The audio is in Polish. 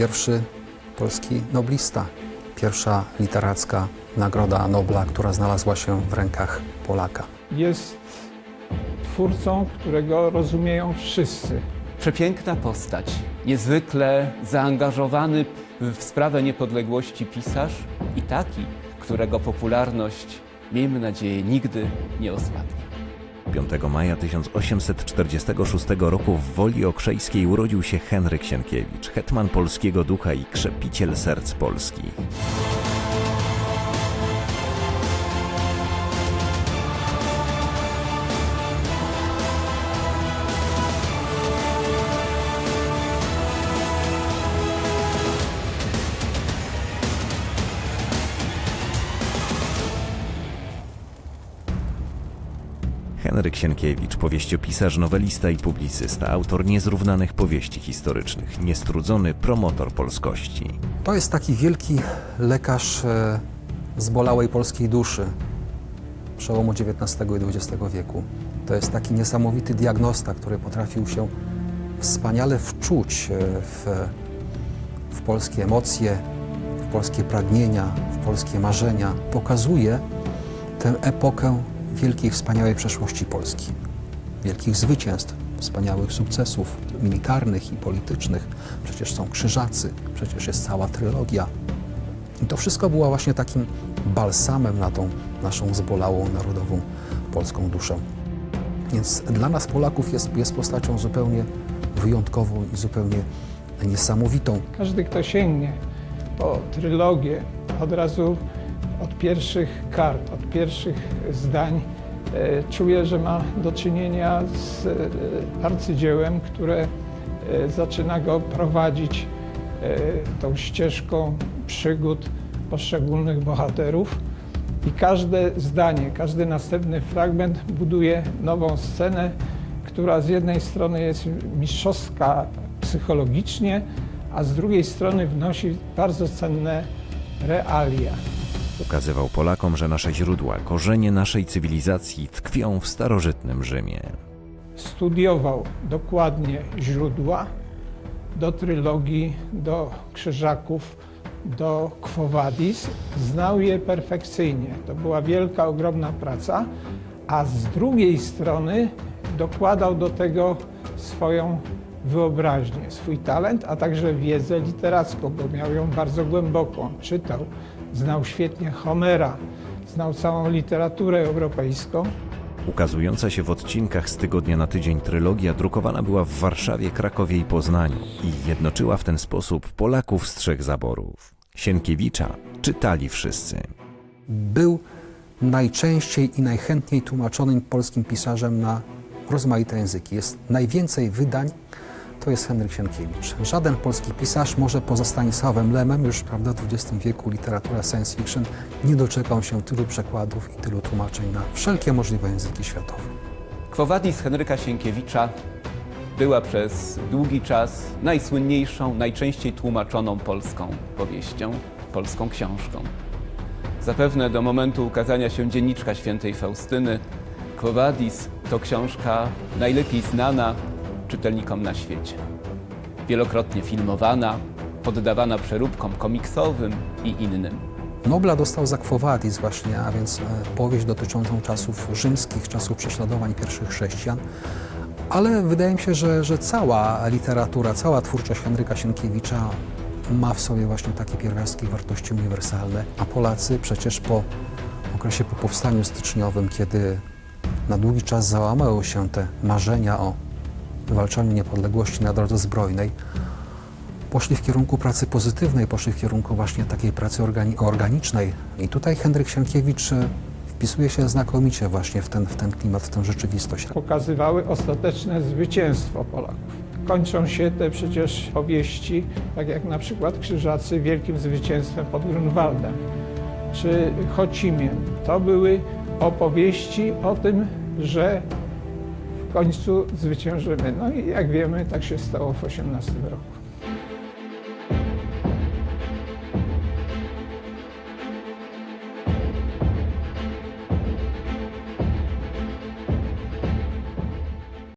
pierwszy polski noblista, pierwsza literacka nagroda Nobla, która znalazła się w rękach Polaka. Jest twórcą, którego rozumieją wszyscy. Przepiękna postać, niezwykle zaangażowany w sprawę niepodległości pisarz i taki, którego popularność, miejmy nadzieję, nigdy nie osłabnie. 5 maja 1846 roku w Woli Okrzejskiej urodził się Henryk Sienkiewicz, hetman polskiego ducha i krzepiciel serc polskich. Henryk Sienkiewicz, powieściopisarz, nowelista i publicysta, autor niezrównanych powieści historycznych, niestrudzony promotor polskości. To jest taki wielki lekarz e, zbolałej polskiej duszy przełomu XIX i XX wieku. To jest taki niesamowity diagnosta, który potrafił się wspaniale wczuć e, w, w polskie emocje, w polskie pragnienia, w polskie marzenia. Pokazuje tę epokę wielkiej, wspaniałej przeszłości Polski, wielkich zwycięstw, wspaniałych sukcesów militarnych i politycznych. Przecież są krzyżacy, przecież jest cała trylogia. I to wszystko było właśnie takim balsamem na tą naszą zbolałą, narodową polską duszę. Więc dla nas Polaków jest, jest postacią zupełnie wyjątkową i zupełnie niesamowitą. Każdy, kto sięgnie po trylogię, od razu od pierwszych kart, od pierwszych zdań e, czuje, że ma do czynienia z e, arcydziełem, które e, zaczyna go prowadzić tą ścieżką przygód poszczególnych bohaterów. I każde zdanie, każdy następny fragment buduje nową scenę, która z jednej strony jest mistrzowska psychologicznie, a z drugiej strony wnosi bardzo cenne realia. Ukazywał Polakom, że nasze źródła, korzenie naszej cywilizacji tkwią w starożytnym Rzymie. Studiował dokładnie źródła do trylogii, do krzyżaków, do Quo Vadis. Znał je perfekcyjnie. To była wielka, ogromna praca, a z drugiej strony dokładał do tego swoją wyobraźnię, swój talent, a także wiedzę literacką, bo miał ją bardzo głęboką. Czytał, znał świetnie Homera, znał całą literaturę europejską. Ukazująca się w odcinkach z tygodnia na tydzień trylogia drukowana była w Warszawie, Krakowie i Poznaniu i jednoczyła w ten sposób Polaków z trzech zaborów. Sienkiewicza czytali wszyscy. Był najczęściej i najchętniej tłumaczonym polskim pisarzem na rozmaite języki. Jest najwięcej wydań, to jest Henryk Sienkiewicz. Żaden polski pisarz, może poza Stanisławem Lemem, już prawda, w XX wieku literatura science fiction, nie doczekał się tylu przekładów i tylu tłumaczeń na wszelkie możliwe języki światowe. Quo Vadis Henryka Sienkiewicza była przez długi czas najsłynniejszą, najczęściej tłumaczoną polską powieścią, polską książką. Zapewne do momentu ukazania się dzienniczka świętej Faustyny, Quo Vadis to książka najlepiej znana czytelnikom na świecie. Wielokrotnie filmowana, poddawana przeróbkom komiksowym i innym. Nobla dostał za właśnie, a więc e, powieść dotyczącą czasów rzymskich, czasów prześladowań pierwszych chrześcijan. Ale wydaje mi się, że, że cała literatura, cała twórczość Henryka Sienkiewicza ma w sobie właśnie takie pierwiastki wartości uniwersalne. A Polacy przecież po okresie po powstaniu styczniowym, kiedy na długi czas załamały się te marzenia o wywalczaniu niepodległości na drodze zbrojnej, poszli w kierunku pracy pozytywnej, poszli w kierunku właśnie takiej pracy organi organicznej. I tutaj Henryk Sienkiewicz e, wpisuje się znakomicie właśnie w ten, w ten klimat, w tę rzeczywistość. pokazywały ostateczne zwycięstwo Polaków. Kończą się te przecież powieści, tak jak na przykład Krzyżacy wielkim zwycięstwem pod Grunwaldem, czy Chocimiem. To były opowieści o tym, że końcu zwyciężymy. No i jak wiemy, tak się stało w 18 roku.